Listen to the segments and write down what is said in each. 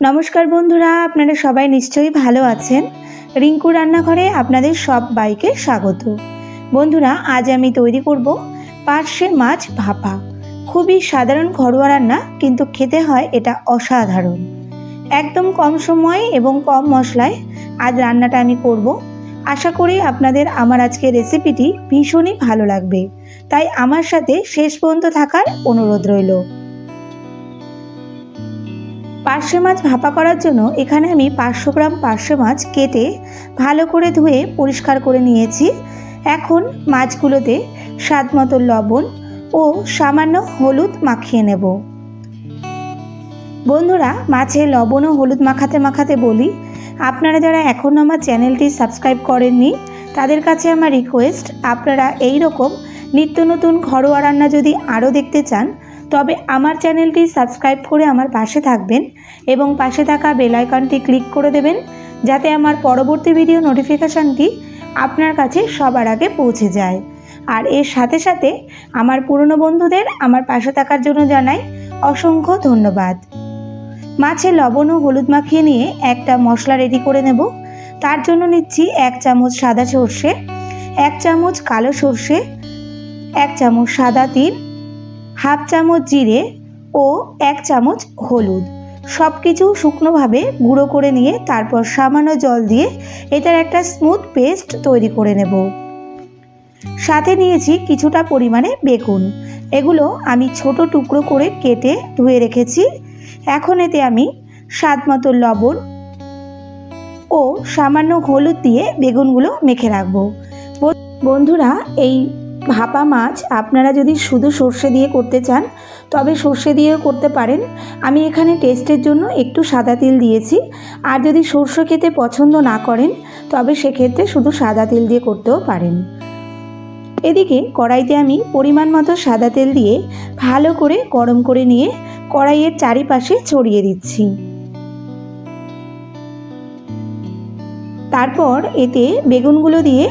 নমস্কার বন্ধুরা, আপনারা সবাই নিশ্চয়ই ভালো আছেন। রিঙ্কু রান্নাঘরে আপনাদের সব বাইকে স্বাগত। বন্ধুরা, আজ আমি তৈরি করব পার্শে মাছ ভাপা। খুবই সাধারণ ঘরোয়া রান্না, কিন্তু খেতে হয় এটা অসাধারণ। একদম কম সময়ে এবং কম মশলায় আজ রান্নাটা আমি করব। আশা করি আপনাদের আমার আজকের রেসিপিটি ভীষণই ভালো লাগবে। তাই আমার সাথে শেষ পর্যন্ত থাকার অনুরোধ রইল। পার্শে মাছ ভাপা করার জন্য এখানে আমি পাঁচশো গ্রাম পার্শে মাছ কেটে ভালো করে ধুয়ে পরিষ্কার করে নিয়েছি। এখন মাছগুলোতে স্বাদ মতো লবণ ও সামান্য হলুদ মাখিয়ে নেব। বন্ধুরা, মাছে লবণ ও হলুদ মাখাতে মাখাতে বলি, আপনারা যারা এখনও আমার চ্যানেলটি সাবস্ক্রাইব করেননি, তাদের কাছে আমার রিকোয়েস্ট, আপনারা এই রকম নিত্য নতুন ঘরোয়া রান্না যদি আরও দেখতে চান তবে আমার চ্যানেলটি সাবস্ক্রাইব করে আমার পাশে থাকবেন এবং পাশে থাকা বেল আইকনটি ক্লিক করে দেবেন যাতে আমার পরবর্তী ভিডিও নোটিফিকেশানটি আপনার কাছে সবার আগে পৌঁছে যায়। আর এর সাথে সাথে আমার পুরনো বন্ধুদের আমার পাশে থাকার জন্য জানাই অসংখ্য ধন্যবাদ। মাছে লবণ ও হলুদ মাখিয়ে নিয়ে একটা মশলা রেডি করে নেব। তার জন্য নিচ্ছি এক চামচ সাদা সর্ষে, এক চামচ কালো সর্ষে, এক চামচ সাদা তিল হাফ চামচ জিরে ও এক চামচ হলুদ। সব কিছু শুকনোভাবে গুঁড়ো করে নিয়ে তারপর সামান্য জল দিয়ে এটার একটা স্মুথ পেস্ট তৈরি করে নেব। সাথে নিয়েছি কিছুটা পরিমাণে বেগুন। এগুলো আমি ছোট টুকরো করে কেটে ধুয়ে রেখেছি। এখন এতে আমি স্বাদ মতো লবণ ও সামান্য হলুদ দিয়ে বেগুনগুলো মেখে রাখব। বন্ধুরা, এই ভাপা মাছ আপনারা যদি শুধু সর্ষে দিয়ে করতে চান, তবে সর্ষে দিয়েও করতে পারেন। আমি এখানে টেস্টের জন্য একটু সাদা তেল দিয়েছি। আর যদি সর্ষে খেতে পছন্দ না করেন, তবে সেক্ষেত্রে শুধু সাদা তেল দিয়ে করতেও পারেন। এদিকে কড়াইতে আমি পরিমাণ মতো সাদা তেল দিয়ে ভালো করে গরম করে নিয়ে কড়াইয়ের চারিপাশে ছড়িয়ে দিচ্ছি। তারপর এতে বেগুনগুলো দিয়ে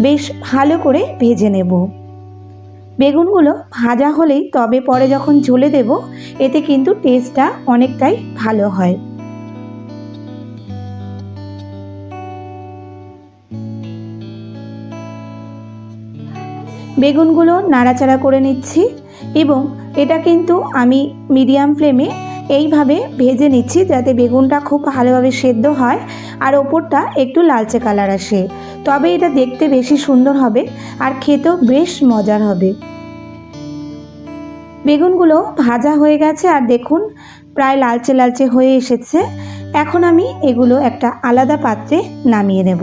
বেশ ভালো করে ভেজে নেব। বেগুনগুলো ভাজা হলেই তবে পরে যখন ঝোলে দেব, এতে কিন্তু টেস্টটা অনেকটাই ভালো হয়। বেগুনগুলো নাড়াচাড়া করে নিচ্ছি এবং এটা কিন্তু আমি মিডিয়াম ফ্লেমে এইভাবে ভেজে নিচ্ছি যাতে বেগুনটা খুব ভালোভাবে সেদ্ধ হয় আর ওপরটা একটু লালচে কালার আসে। তবে এটা দেখতে বেশি সুন্দর হবে আর খেতেও বেশ মজার হবে। বেগুনগুলো ভাজা হয়ে গেছে আর দেখুন, প্রায় লালচে লালচে হয়ে এসেছে। এখন আমি এগুলো একটা আলাদা পাত্রে নামিয়ে নেব।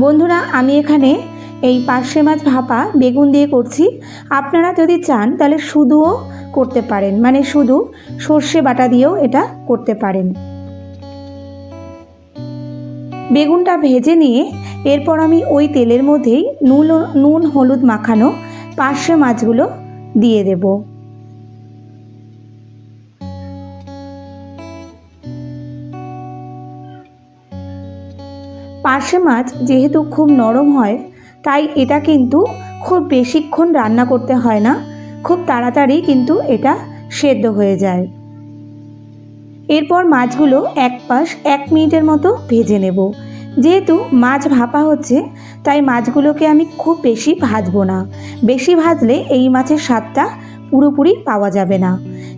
বন্ধুরা, আমি এখানে এই পার্শে মাছ ভাপা, বেগুন দিয়ে করছি। আপনারা যদি চান, তাহলে শুধুও করতে পারেন। মানে শুধু সর্ষে বাটা দিয়েও এটা করতে পারেন। বেগুনটা ভেজে নিয়ে এরপর আমি ওই তেলের মধ্যেই নুন নুন, হলুদ মাখানো পার্শে মাছগুলো দিয়ে দেব। পার্শে মাছ যেহেতু খুব নরম হয় তাই এটা কিন্তু খুব বেশিক্ষণ রান্না করতে হয় না। খুব তাড়াতাড়ি কিন্তু এটা সেদ্ধ হয়ে যায়। এরপর মাছগুলো এক পাশ এক মিনিটের মতো ভেজে নেব। যেহেতু মাছ ভাপা হচ্ছে, তাই মাছগুলোকে আমি খুব বেশি ভাজবো না। বেশি ভাজলে এই মাছের স্বাদটা পুরোপুরি পাওয়া যাবে না।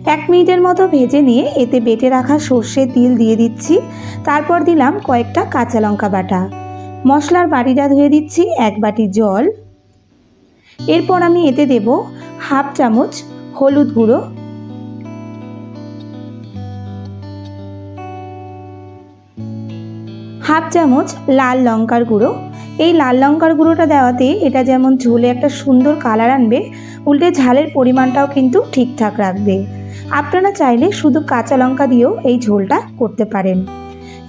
এক মিনিটের মতো ভেজে নিয়ে এতে বেটে রাখা সর্ষে তিল দিয়ে দিচ্ছি। তারপর দিলাম কয়েকটা কাঁচা লঙ্কা বাটা। মশলার বাটিটা ধুয়ে দিচ্ছি এক বাটি জল। এরপর আমি এতে দেব হাফ চামচ হলুদ গুঁড়ো। হাফ চামচ লাল লঙ্কার গুঁড়ো। এই লাল লঙ্কার গুঁড়োটা দেওয়াতে এটা যেমন ঝোলে একটা সুন্দর কালার আনবে, উল্টে ঝালের পরিমাণটাও কিন্তু ঠিকঠাক রাখবে। আপনারা চাইলে শুধু কাঁচা লঙ্কা দিয়েও এই ঝোলটা করতে পারেন।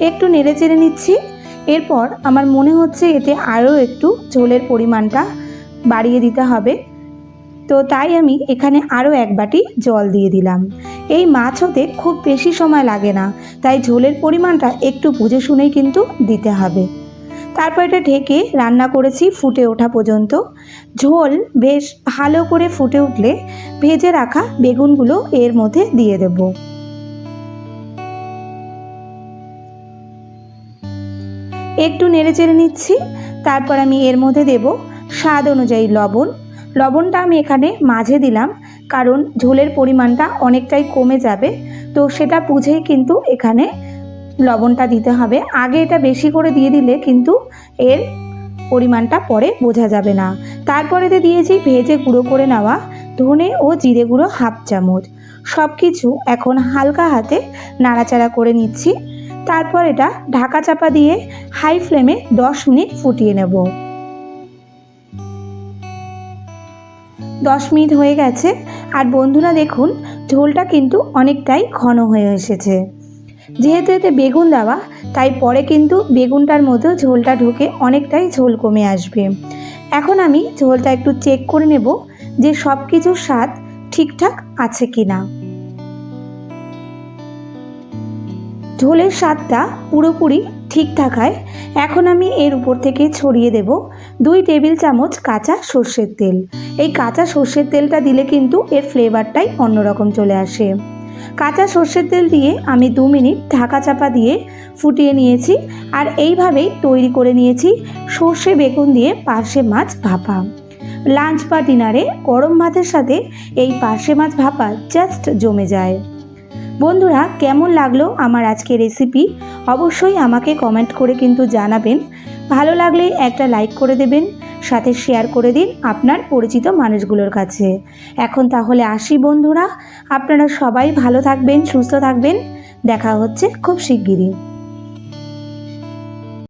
একটু নেড়ে চেড়ে নিচ্ছি। এরপর আমার মনে হচ্ছে এতে আরও একটু ঝোলের পরিমাণটা বাড়িয়ে দিতে হবে। তো তাই আমি এখানে আরও এক বাটি জল দিয়ে দিলাম। এই মাছ হতে খুব বেশি সময় লাগে না, তাই ঝোলের পরিমাণটা একটু বুঝে শুনেই কিন্তু দিতে হবে। তারপর এটা ঢেকে রান্না করেছি ফুটে ওঠা পর্যন্ত। ঝোল বেশ ভালো করে ফুটে উঠলে ভেজে রাখা বেগুনগুলো এর মধ্যে দিয়ে দেব। একটু নেড়ে চেড়ে নিচ্ছি। তারপর আমি এর মধ্যে দেব স্বাদ অনুযায়ী লবণ। লবণটা আমি এখানে মাঝে দিলাম, কারণ ঝোলের পরিমাণটা অনেকটাই কমে যাবে। তো সেটা বুঝেই কিন্তু এখানে লবণটা দিতে হবে। আগে এটা বেশি করে দিয়ে দিলে কিন্তু এর পরিমাণটা পরে বোঝা যাবে না। তারপরেতে দিয়েছি, ভেজে গুঁড়ো করে নেওয়া ধনে ও জিরে গুঁড়ো হাফ চামচ। সব কিছু এখন হালকা হাতে নাড়াচাড়া করে নিচ্ছি। তারপর এটা ঢাকা চাপা দিয়ে হাই ফ্লেমে দশ মিনিট ফুটিয়ে নেব। দশ মিনিট হয়ে গেছে, আর বন্ধুরা দেখুন, ঝোলটা কিন্তু অনেকটাই ঘন হয়ে এসেছে। যেহেতু এতে বেগুন দেওয়া, তাই পরে কিন্তু বেগুনটার মধ্যেও ঝোলটা ঢুকে অনেকটাই ঝোল কমে আসবে। এখন আমি ঝোলটা একটু চেক করে নেব যে সব কিছুর স্বাদ ঠিকঠাক আছে কি না ঝোলের স্বাদটা পুরোপুরি ঠিক থাকায় এখন আমি এর উপর থেকে ছড়িয়ে দেব দুই টেবিল চামচ কাঁচা সর্ষের তেল। এই কাঁচা সর্ষের তেলটা দিলে কিন্তু এর ফ্লেভারটাই অন্যরকম চলে আসে। কাঁচা সর্ষের তেল দিয়ে আমি দু মিনিট ঢাকা চাপা দিয়ে ফুটিয়ে নিয়েছি আর এইভাবেই তৈরি করে নিয়েছি সর্ষে বেগুন দিয়ে পার্শে মাছ ভাপা। লাঞ্চ বা ডিনারে গরম ভাতের সাথে এই পার্শে মাছ ভাপা জাস্ট জমে যায়। বন্ধুরা, কেমন লাগল আমার আজকে রেসিপি অবশ্যই আমাকে কমেন্ট করে কিন্তু জানাবেন। ভালো লাগলে একটা লাইক করে দেবেন, সাথে শেয়ার করে দিন আপনার পরিচিত মানুষগুলোর কাছে। এখন তাহলে আসি বন্ধুরা, আপনারা সবাই ভালো থাকবেন, সুস্থ থাকবেন। দেখা হচ্ছে খুব শিগগিরই।